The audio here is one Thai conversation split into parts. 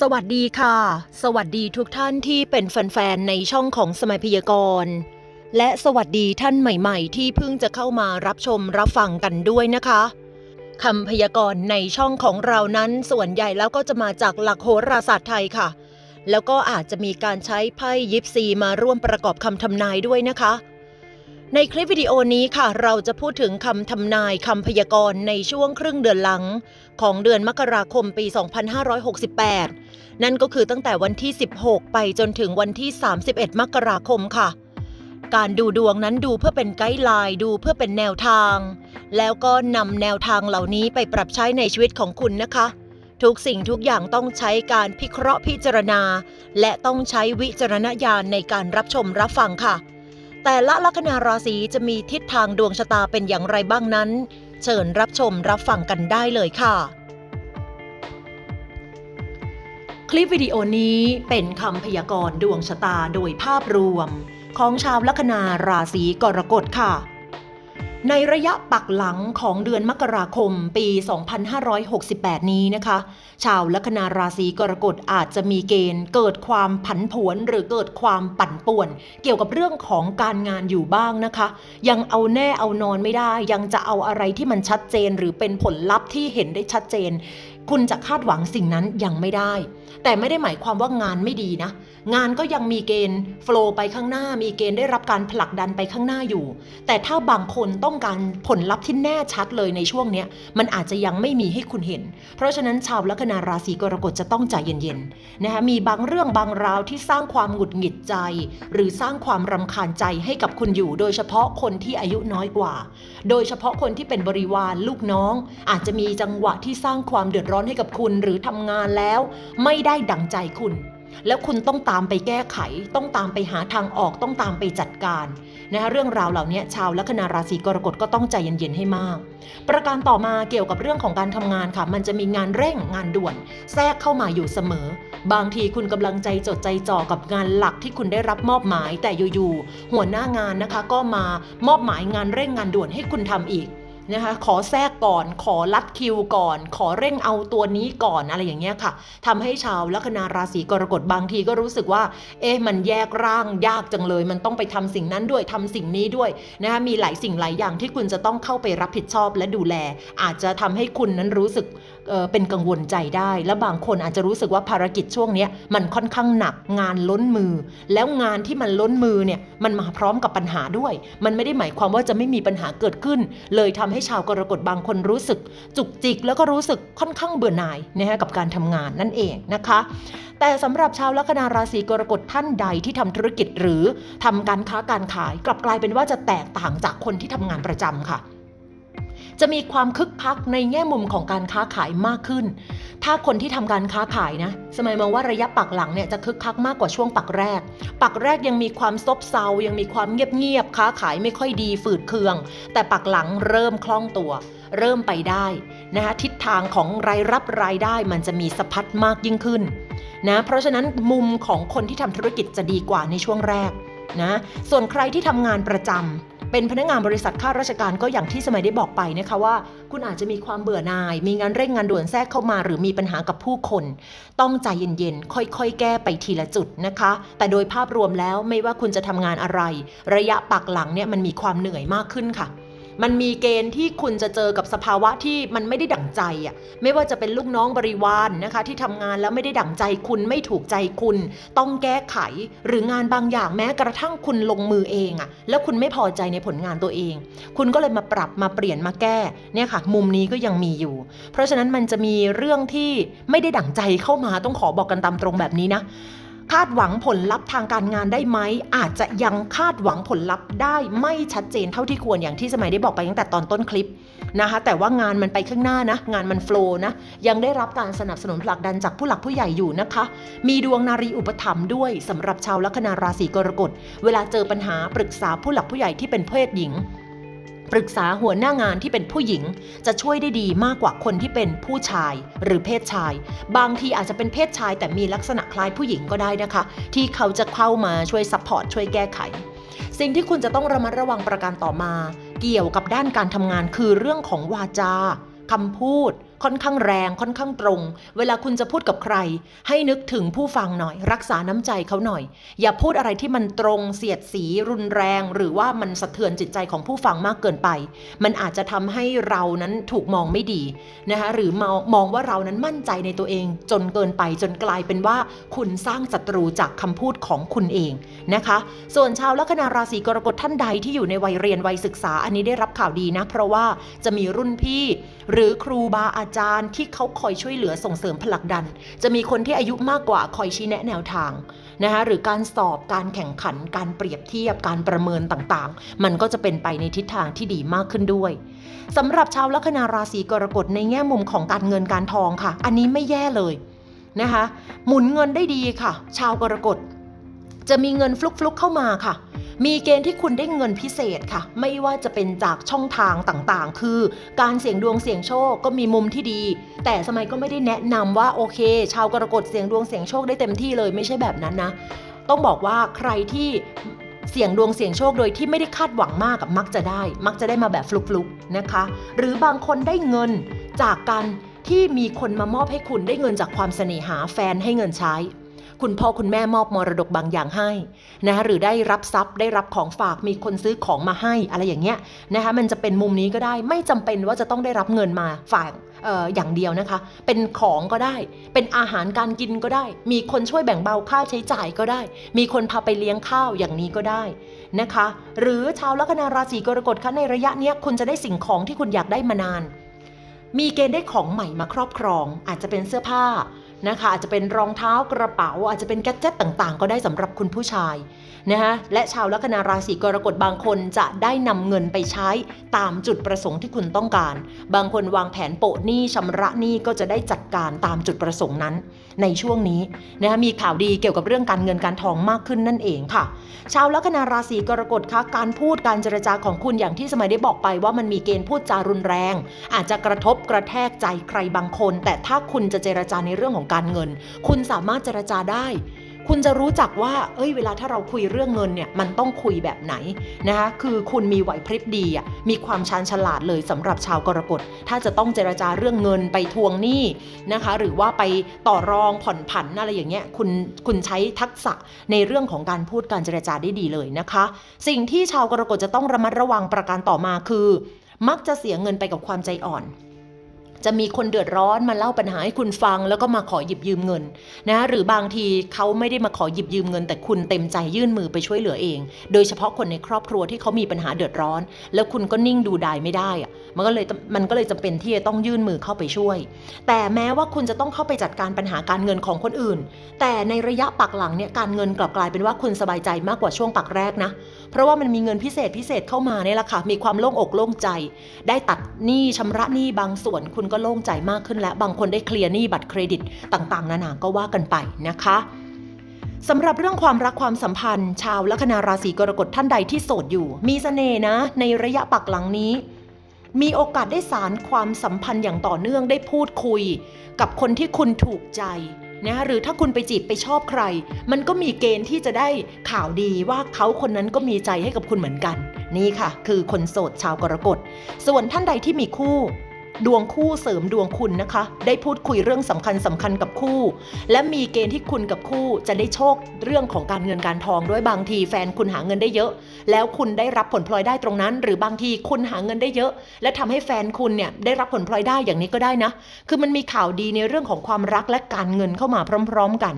สวัสดีค่ะ สวัสดีทุกท่านที่เป็นแฟนๆ ในช่องของสมัยพยากรณ์ และสวัสดีท่านใหม่ๆ ที่เพิ่งจะเข้ามารับชมรับฟังกันด้วยนะคะคำพยากรณ์ในช่องของเรานั้นส่วนใหญ่แล้วก็จะมาจากหลักโหราศาสตร์ไทยค่ะ แล้วก็อาจจะมีการใช้ไพ่ยิปซีมาร่วมประกอบคำทำนายด้วยนะคะ ในคลิปวิดีโอนี้ค่ะ เราจะพูดถึงคำทำนายคำพยากรณ์ในช่วงครึ่งเดือนหลัง ของเดือนมกราคมปี 2568 นั่นก็คือตั้งแต่วันที่ 16 ไปจนถึงวันที่ 31 มกราคมค่ะ การดูดวงนั้นดูเพื่อเป็นไกด์ไลน์ดูเพื่อเป็นแนวทาง แล้วก็นำแนวทางเหล่านี้ไปปรับใช้ในชีวิตของคุณนะคะ ทุกสิ่งทุกอย่างต้องใช้การพิเคราะห์พิจารณา และต้องใช้วิจารณญาณในการรับชมรับฟังค่ะ แต่ละลัคนาราศีจะมีทิศทางดวงชะตาเป็นอย่างไรบ้างนั้น เชิญรับชมรับฟังกันได้เลยค่ะ คลิปวิดีโอนี้เป็นคำพยากรณ์ดวงชะตาโดยภาพรวม ของชาวลัคนาราศีกรกฎค่ะ ในระยะปักหลังของเดือนมกราคมปี 2568 นี้นะคะ ชาวลัคนาราศีกรกฎอาจจะมีเกณฑ์เกิดความผันผวนหรือเกิดความปั่นป่วน เกี่ยวกับเรื่องของการงานอยู่บ้างนะคะ ยังเอาแน่เอานอนไม่ได้ ยังจะเอาอะไรที่มันชัดเจน หรือเป็นผลลัพธ์ที่เห็นได้ชัดเจน คุณจะคาดหวังสิ่งนั้นยังไม่ได้ แต่ไม่ได้หมายความว่างานไม่ดีนะ งานก็ยังมีเกณฑ์โฟล์ไปข้างหน้า มีเกณฑ์ได้รับการผลักดันไปข้างหน้าอยู่ แต่ถ้าบางคนต้องการผลลัพธ์ที่แน่ชัดเลยในช่วงเนี้ยมันอาจจะยังไม่มีให้คุณเห็น เพราะฉะนั้นชาวลัคนาราศีกรกฎจะต้องใจเย็นๆนะคะมีบางเรื่องบางราวที่สร้างความหงุดหงิดใจ หรือสร้างความรำคาญใจให้กับคุณอยู่ โดยเฉพาะคนที่อายุน้อยกว่า โดยเฉพาะคนที่เป็นบริวารลูกน้อง อาจจะมีจังหวะที่สร้างความเดือดร้อนให้กับคุณ หรือทำงานแล้ว ไม่ได้ดังใจคุณ แล้วคุณต้องตามไปแก้ไข ต้องตามไปหาทางออกต้องตามไปจัดการนะคะเรื่องราวเหล่านี้ชาวลัคนาราศีกรกฎก็ต้องใจเย็นๆให้มาก ประการต่อมาเกี่ยวกับเรื่องของการทำงานค่ะ มันจะมีงานเร่งงานด่วน แทรกเข้ามาอยู่เสมอ บางทีคุณกำลังใจจดใจจ่อกับงานหลักที่คุณได้รับมอบหมายแต่อยู่ๆหัวหน้างานนะคะก็มามอบหมายงานเร่งงานด่วนให้คุณทำอีก นะคะขอแทรกก่อนขอลัดคิวก่อน ขอเร่งเอาตัวนี้ก่อนอะไรอย่างเงี้ยค่ะทำให้ชาวลัคนาราศีกรกฎบางทีก็รู้สึกว่า เอ๊ะมันแยกร่างยากจังเลย มันต้องไปทำสิ่งนั้นด้วยทำสิ่งนี้ด้วยนะคะมีหลายสิ่งหลายอย่างที่คุณจะต้องเข้าไปรับผิดชอบและดูแล อาจจะทำให้คุณนั้นรู้สึกเเป็นกังวลใจได้ และบางคนอาจจะรู้สึกว่าภารกิจช่วงนี้มันค่อนข้างหนักงานล้นมือ แล้วงานที่มันล้นมือเนี่ยมันมาพร้อมกับปัญหาด้วย มันไม่ได้หมายความว่าจะไม่มีปัญหาเกิดขึ้น เลยทำให้ชาวกรกฎบางคนรู้สึก จุกจิกแล้วก็รู้สึกค่อนข้างเบื่อหน่ายนะฮะกับการทำงานนั่นเองนะคะ แต่สำหรับชาวลัคนาราศีกรกฎท่านใดที่ทำธุรกิจหรือทำการค้าการขาย กลับกลายเป็นว่าจะแตกต่างจากคนที่ทำงานประจำค่ะ จะมีความคึกคักในแง่มุมของการค้าขายมากขึ้น ถ้าคนที่ทำการค้าขายนะ สมัยมองว่าระยะปักหลังเนี่ยจะคึกคักมากกว่าช่วงปักแรก ปักแรกยังมีความซบเซา ยังมีความเงียบๆ ค้าขายไม่ค่อยดีฝืดเคือง แต่ปักหลังเริ่มคล่องตัว เริ่มไปได้นะคะทิศทางของรายรับรายได้มันจะมีสะพัดมากยิ่งขึ้นนะเพราะฉะนั้นมุมของคนที่ทำธุรกิจจะดีกว่าในช่วงแรกนะส่วนใครที่ทำงานประจำ เป็นพนักงานบริษัทข้าราชการก็อย่างที่สมัยได้บอกไปนะคะว่า คุณอาจจะมีความเบื่อหน่าย มีงานเร่งงานด่วนแทรกเข้ามา หรือมีปัญหากับผู้คน ต้องใจเย็นๆ ค่อยๆ แก้ไปทีละจุดนะคะ แต่โดยภาพรวมแล้วไม่ว่าคุณจะทำงานอะไร ระยะปักหลังเนี่ยมันมีความเหนื่อยมากขึ้นค่ะ มันมีเกณฑ์ที่คุณจะเจอกับสภาวะที่มันไม่ได้ดั่งใจอะไม่ว่าจะเป็นลูกน้องบริวารนนะคะ ที่ทำงานแล้วไม่ได้ดั่งใจคุณไม่ถูกใจคุณ ต้องแก้ไขหรืองานบางอย่างแม้กระทั่งคุณลงมือเองอะแล้วคุณไม่พอใจในผลงานตัวเอง คุณก็เลยมาปรับมาเปลี่ยนมาแก้เนี่ยค่ะ มุมนี้ก็ยังมีอยู่ เพราะฉะนั้นมันจะมีเรื่องที่ไม่ได้ดั่งใจเข้ามาต้องขอบอกกันตามตรงแบบนี้นะ คาดหวังผลลัพธ์ทางการงานได้ไหม อาจจะยังคาดหวังผลลัพธ์ได้ไม่ชัดเจนเท่าที่ควรอย่างที่สมัยได้บอกไปตั้งแต่ตอนต้นคลิปนะคะ แต่ว่างานมันไปข้างหน้านะ งานมันโฟล์นะ ยังได้รับการสนับสนุนผลักดันจากผู้หลักผู้ใหญ่อยู่นะคะ มีดวงนารีอุปถัมภ์ด้วยสำหรับชาวลัคนาราศีกรกฎ เวลาเจอปัญหาปรึกษาผู้หลักผู้ใหญ่ที่เป็นเพศหญิง ปรึกษาหัวหน้างานที่เป็นผู้หญิง จะช่วยได้ดีมากกว่าคนที่เป็นผู้ชายหรือเพศชาย บางทีอาจจะเป็นเพศชาย แต่มีลักษณะคล้ายผู้หญิงก็ได้นะคะ ที่เขาจะเข้ามาช่วยซัพพอร์ตช่วยแก้ไข สิ่งที่คุณจะต้องระมัดระวังประการต่อมา เกี่ยวกับด้านการทำงานคือเรื่องของวาจาคำพูด ค่อนข้างแรงค่อนข้างตรง เวลาคุณจะพูดกับใคร ให้นึกถึงผู้ฟังหน่อย รักษาน้ำใจเขาหน่อย อย่าพูดอะไรที่มันตรงเสียดสีรุนแรง หรือว่ามันสะเทือนจิตใจของผู้ฟังมากเกินไป มันอาจจะทำให้เรานั้นถูกมองไม่ดีนะคะหรือมองมองว่าเรานั้นมั่นใจในตัวเอง จนเกินไปจนกลายเป็นว่า คุณสร้างศัตรูจากคำพูดของคุณเองนะคะ ส่วนชาวลัคนาราศีกรกฎท่านใดที่อยู่ในวัยเรียนวัยศึกษา อันนี้ได้รับข่าวดีนะ เพราะว่าจะมีรุ่นพี่ หรือครูบาอาจารย์ที่เขาคอยช่วยเหลือส่งเสริมผลักดัน จะมีคนที่อายุมากกว่าคอยชี้แนะแนวทางนะคะหรือการสอบการแข่งขัน การเปรียบเทียบการประเมินต่างๆ มันก็จะเป็นไปในทิศทางที่ดีมากขึ้นด้วยสำหรับชาวลัคนาราศีกรกฎในแง่มุมของการเงินการทองค่ะ อันนี้ไม่แย่เลยนะคะหมุนเงินได้ดีค่ะ ชาวกรกฎจะมีเงินฟลุกๆเข้ามาค่ะ มีเกณฑ์ที่คุณได้เงินพิเศษค่ะ ไม่ว่าจะเป็นจากช่องทางต่างๆ คือ การเสี่ยงดวงเสี่ยงโชคก็มีมุมที่ดี แต่สมัยก็ไม่ได้แนะนำว่าโอเค ชาวกรกฎเสี่ยงดวงเสี่ยงโชคได้เต็มที่เลยไม่ใช่แบบนั้นนะ ต้องบอกว่าใครที่เสี่ยงดวงเสี่ยงโชคโดยที่ไม่ได้คาดหวังมากกับมักจะได้ มักจะได้มาแบบฟลุกๆนะคะ หรือบางคนได้เงินจากการที่มีคนมามอบให้คุณได้เงินจากความเสน่หาแฟนให้เงินใช้ คุณพ่อคุณแม่มอบมรดกบางอย่างให้นะคะหรือได้รับทรัพย์ได้รับของฝากมีคนซื้อของมาให้อะไรอย่างเงี้ยนะคะมันจะเป็นมุมนี้ก็ได้ไม่จำเป็นว่าจะต้องได้รับเงินมาฝากเอออย่างเดียวนะคะ เป็นของก็ได้ เป็นอาหารการกินก็ได้ มีคนช่วยแบ่งเบาค่าใช้จ่ายก็ได้ มีคนพาไปเลี้ยงข้าวอย่างนี้ก็ได้นะคะ หรือชาวลัคนาราศีกรกฎคะในระยะเนี้ยคุณจะได้สิ่งของที่คุณอยากได้มานาน มีเกณฑ์ได้ของใหม่มาครอบครอง อาจจะเป็นเสื้อผ้า นะคะอาจจะเป็นรองเท้ากระเป๋า อาจจะเป็นแกจ็ตต่างๆ ก็ได้สำหรับคุณผู้ชายนะคะและชาวลัคนาราศีกรกฎบางคนจะได้นำเงินไปใช้ตามจุดประสงค์ที่คุณต้องการ บางคนวางแผนโปะหนี้ชำระหนี้ก็จะได้จัดการตามจุดประสงค์นั้น ในช่วงนี้นะคะมีข่าวดีเกี่ยวกับเรื่องการเงินการทองมากขึ้นนั่นเองค่ะ ชาวลัคนาราศีกรกฎคะการพูดการเจรจาของคุณอย่างที่สมัยได้บอกไปว่ามันมีเกณฑ์พูดจารุนแรง อาจจะกระทบกระแทกใจใครบางคน แต่ถ้าคุณจะเจรจาในเรื่องของการเงิน คุณสามารถเจรจาได้ คุณจะรู้จักว่า เอ้ย เวลาถ้าเราคุยเรื่องเงินเนี่ย มันต้องคุยแบบไหนนะคะ คือคุณมีไหวพริบดีอะ มีความชาญฉลาดเลยสำหรับชาวกรกฎ ถ้าจะต้องเจรจาเรื่องเงินไปทวงหนี้นะคะ หรือว่าไปต่อรองผ่อนผันอะไรอย่างเงี้ย คุณ คุณใช้ทักษะในเรื่องของการพูดการเจรจาได้ดีเลยนะคะ สิ่งที่ชาวกรกฎจะต้องระมัดระวังประการต่อมาคือ มักจะเสียเงินไปกับความใจอ่อน จะมีคนเดือดร้อนมาเล่าปัญหาให้คุณฟัง แล้วก็มาขอหยิบยืมเงินนะหรือบางทีเขาไม่ได้มาขอหยิบยืมเงิน แต่คุณเต็มใจยื่นมือไปช่วยเหลือเอง โดยเฉพาะคนในครอบครัวที่เขามีปัญหาเดือดร้อน แล้วคุณก็นิ่งดูดายไม่ได้อะมันก็เลยมันก็เลยจำเป็นที่จะต้องยื่นมือเข้าไปช่วย แต่แม้ว่าคุณจะต้องเข้าไปจัดการปัญหาการเงินของคนอื่น แต่ในระยะปักหลังเนี่ยการเงินกลับกลายเป็นว่าคุณสบายใจมากกว่าช่วงปักแรกนะ เพราะว่ามันมีเงินพิเศษพิเศษเข้ามาเนี่ยแหละค่ะมีความโล่งอกโล่งใจ ได้ตัดหนี้ชำระหนี้บางส่วนคุณก็โล่งใจมากขึ้นแล้ว บางคนได้เคลียร์หนี้บัตรเครดิตต่างๆ นานาก็ว่ากันไปนะคะสำหรับเรื่องความรักความสัมพันธ์ ชาวลัคนาราศีกรกฎท่านใดที่โสดอยู่ มีเสน่ห์นะ ในระยะปักหลังนี้ มีโอกาสได้สารความสัมพันธ์อย่างต่อเนื่องได้พูดคุย กับคนที่คุณถูกใจนะหรือถ้าคุณไปจีบไปชอบใคร มันก็มีเกณฑ์ที่จะได้ข่าวดีว่าเขาคนนั้นก็มีใจให้กับคุณเหมือนกัน นี่ค่ะ คือคนโสดชาวกรกฎส่วนท่านใดที่มีคู่ ดวงคู่เสริมดวงคุณนะคะ ได้พูดคุยเรื่องสำคัญสำคัญกับคู่ และมีเกณฑ์ที่คุณกับคู่จะได้โชคเรื่องของการเงินการทองด้วยบางทีแฟนคุณหาเงินได้เยอะ แล้วคุณได้รับผลพลอยได้ตรงนั้น หรือบางทีคุณหาเงินได้เยอะ และทำให้แฟนคุณเนี่ยได้รับผลพลอยได้อย่างนี้ก็ได้นะ คือมันมีข่าวดีในเรื่องของความรักและการเงินเข้ามาพร้อม ๆกัน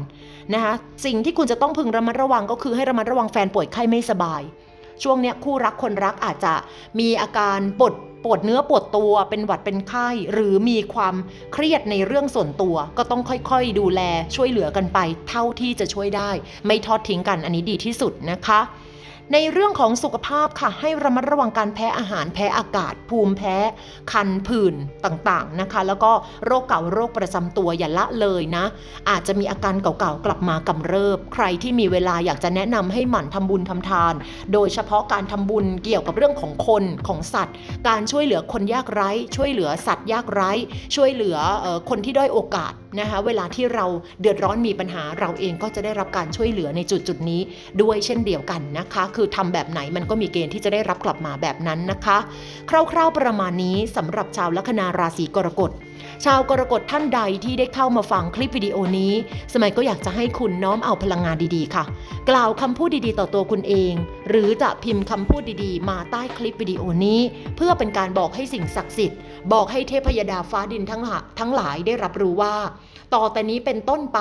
นะคะสิ่งที่คุณจะต้องพึงระมัดระวังก็คือให้ระมัดระวังแฟนป่วยไข้ไม่สบาย ช่วงเนี้ยคู่รักคนรักอาจจะมีอาการปวด ปวดเนื้อปวดตัวเป็นหวัดเป็นไข้หรือมีความเครียดในเรื่องส่วนตัว ก็ต้องค่อยๆ ดูแลช่วยเหลือกันไป เท่าที่จะช่วยได้ ไม่ทอดทิ้งกันอันนี้ดีที่สุดนะคะ ในเรื่องของสุขภาพค่ะ ให้ระมัดระวังการแพ้อาหารแพ้อากาศ ภูมิแพ้ คันผื่นต่างๆนะคะ แล้วก็โรคเก่าโรคประจำตัวอย่าละเลยนะ อาจจะมีอาการเก่าๆกลับมากำเริบ ใครที่มีเวลาอยากจะแนะนำให้หมั่นทำบุญทำทาน โดยเฉพาะการทำบุญเกี่ยวกับเรื่องของคนของสัตว์ การช่วยเหลือคนยากไร้ ช่วยเหลือสัตว์ยากไร้ ช่วยเหลือออคนที่ด้อยโอกาส นะคะเวลาที่เราเดือดร้อนมีปัญหาเราเองก็จะได้รับการช่วยเหลือในจุดจุดนี้ด้วยเช่นเดียวกันนะคะ คือทำแบบไหนมันก็มีเกณฑ์ที่จะได้รับกลับมาแบบนั้นนะคะ คร่าวๆประมาณนี้สำหรับชาวลัคนาราศีกรกฎ ชาวกรกฎท่านใดที่ได้เข้ามาฟังคลิปวิดีโอนี้ สมัยก็อยากจะให้คุณน้อมเอาพลังงานดีๆ ค่ะ กล่าวคำพูดดีๆ ต่อตัวคุณเอง หรือจะพิมพ์คำพูดดีๆ มาใต้คลิปวิดีโอนี้ เพื่อเป็นการบอกให้สิ่งศักดิ์สิทธิ์ บอกให้เทพยดาฟ้าดินทั้งหลายทั้งหลายได้รับรู้ว่า ต่อแต่นี้เป็นต้นไป